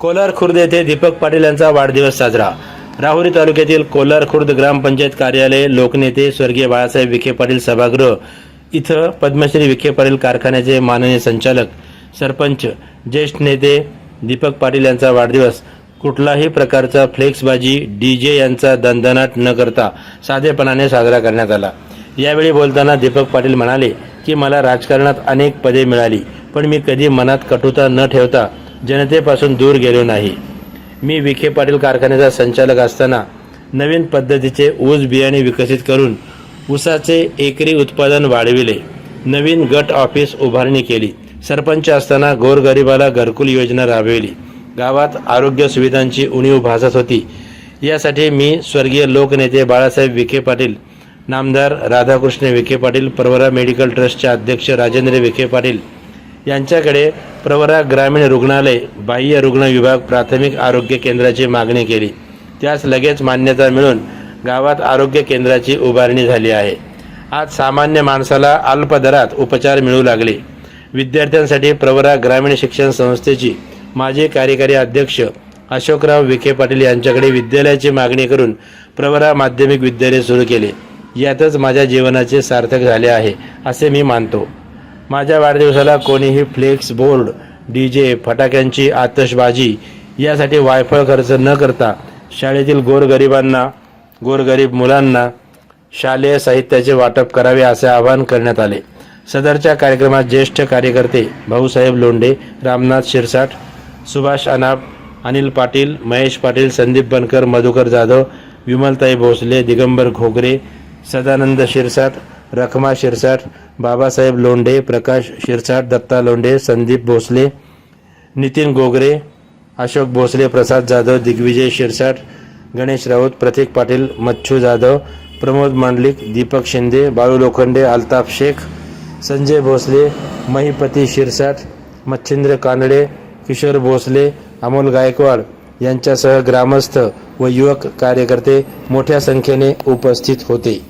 कोलार खुर्द येथे दीपक पाटील यांचा वाढदिवस साजरा. राहुरी तालुक्यातील कोलार खुर्द ग्रामपंचायत कार्यालय लोकनेते स्वर्गीय बाळासाहेब विखे पाटील सभागृह इथं पद्मश्री विखे पाटील कारखान्याचे माननीय संचालक सरपंच ज्येष्ठ नेते दीपक पाटील यांचा वाढदिवस. कुठलाही प्रकारचा फ्लेक्सबाजी डी जे यांचा दणदणाट न करता साधेपणाने साजरा करण्यात आला. यावेळी बोलताना दीपक पाटील म्हणाले की मला राजकारणात अनेक पदे मिळाली पण मी कधी मनात कटुता न ठेवता जनतेपासून दूर गेलो नाही. मी विखे पाटील कारखान्याचा संचालक असताना नवीन पद्धतीचे ऊस बियाणे विकसित करून ऊसाचे एकरी उत्पादन वाढविले. नवीन गट ऑफिस उभारणी केली. सरपंच असताना गोरगरिबाला घरकुल योजना राबविली. गावात आरोग्य सुविधांची उणीव भासत होती. यासाठी मी स्वर्गीय लोकनेते बाळासाहेब विखे पाटील नामदार राधाकृष्ण विखे पाटील प्रवरा मेडिकल ट्रस्टचे अध्यक्ष राजेंद्र विखे पाटील यांच्याकडे प्रवरा ग्रामीण रुग्णालय बाह्य रुग्ण विभाग प्राथमिक आरोग्य केंद्राची मागणी केली. त्यास लगेच मान्यता मिळून गावात आरोग्य केंद्राची उभारणी झाली आहे. आज सामान्य माणसाला अल्प दरात उपचार मिळू लागले. विद्यार्थ्यांसाठी प्रवरा ग्रामीण शिक्षण संस्थेची माजी कार्यकारी अध्यक्ष अशोकराव विखे पाटील यांच्याकडे विद्यालयाची मागणी करून प्रवरा माध्यमिक विद्यालय सुरू केले. यातच माझ्या जीवनाचे सार्थक झाले आहे असे मी मानतो. माझ्या वाढदिवसाला कोणीही फ्लेक्स बोर्ड डी जे फटाक्यांची आतषबाजी यासाठी वायफळ खर्च न करता शाळेतील गोरगरिबांना गोरगरीब मुलांना शालेय साहित्याचे वाटप करावे असे आवाहन करण्यात आले. सदरच्या कार्यक्रमात ज्येष्ठ कार्यकर्ते भाऊसाहेब लोंढे रामनाथ शिरसाट सुभाष अनाप अनिल पाटील महेश पाटील संदीप बनकर मधुकर जाधव विमलताई भोसले दिगंबर घोगरे सदानंद शिरसाट रखमा शिरसाट बाबासाहेब लोंढे प्रकाश शिरसाट दत्ता लोंढे संदीप भोसले नितीन गोगरे अशोक भोसले प्रसाद जाधव दिग्विजय शिरसाट गणेश राऊत प्रतीक पाटील मच्छू जाधव प्रमोद मांडलिक दीपक शिंदे बाळू लोखंडे अल्ताफ शेख संजय भोसले महिपती शिरसाट मच्छिंद्र कानडे किशोर भोसले अमोल गायकवाड यांच्यासह ग्रामस्थ व युवक कार्यकर्ते मोठ्या संख्येने उपस्थित होते.